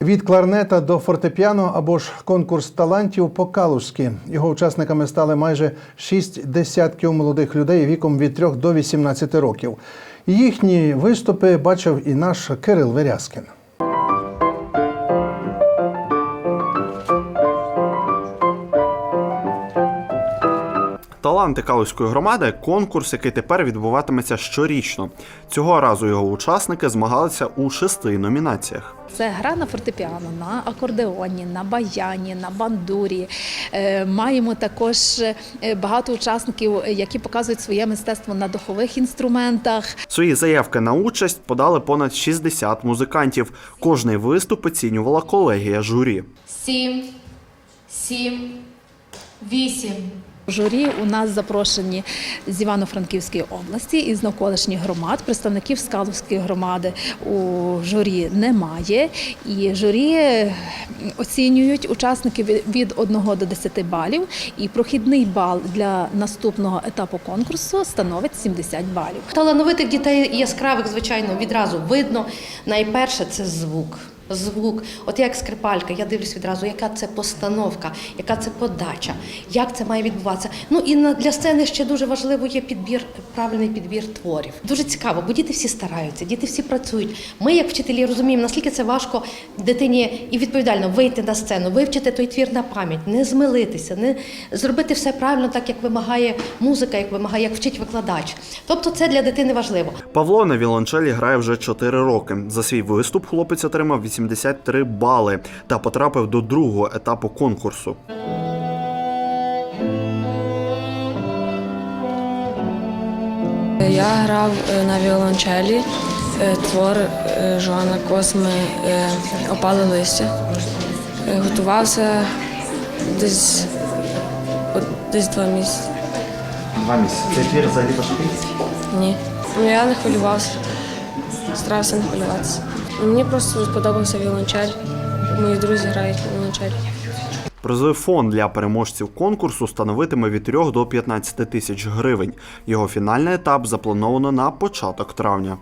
Від кларнета до фортепіано або ж конкурс талантів по калужськи Його учасниками стали майже шість десятків молодих людей віком від 3 до 18 років. Їхні виступи бачив і наш Кирил Верязкін. Таланти Калузької громади конкурс, який тепер відбуватиметься щорічно. Цього разу його учасники змагалися у шести номінаціях. Це гра на фортепіано, на акордеоні, на баяні, на бандурі. Е, Маємо також е, багато учасників, які показують своє мистецтво на духових інструментах. Свої заявки на участь подали понад 60 музикантів. Кожний виступ оцінювала колегія журі. сім, сім, вісім. Журі у нас запрошені з Івано-Франківської області із навколишніх громад. Представників Скаловської громади у журі немає. І журі оцінюють учасників від 1 до 10 балів. І прохідний бал для наступного етапу конкурсу становить 70 балів. Талановитих дітей яскравих, звичайно, відразу видно. Найперше це звук. Звук, от як скрипалька, я дивлюсь відразу, яка це постановка, яка це подача, як це має відбуватися. Ну і для сцени ще дуже важливо є підбір, правильний підбір творів. Дуже цікаво, бо діти всі стараються, діти всі працюють. Ми, як вчителі, розуміємо, наскільки це важко дитині і відповідально вийти на сцену, вивчити той твір на пам'ять, не змилитися, не зробити все правильно, так як вимагає музика, як вимагає, як вчить викладач. Тобто це для дитини важливо. Павло на віолончелі грає вже 4 роки. За свій виступ хлопець отримав 83 бали та потрапив до другого етапу конкурсу. Я грав е, на віолончелі е, твор е, Жоана Косми Опали листя. Готувався десь, десь два місяці. Два місяці. Цей твір взагалі важкий? Ні. Ну я не хвилювався. Старався не хвилюватися. Мені просто сподобався віолончель. Мої друзі грають на віолончелі. Призовий фонд для переможців конкурсу становитиме від 3 до 15 тисяч гривень. Його фінальний етап заплановано на початок травня.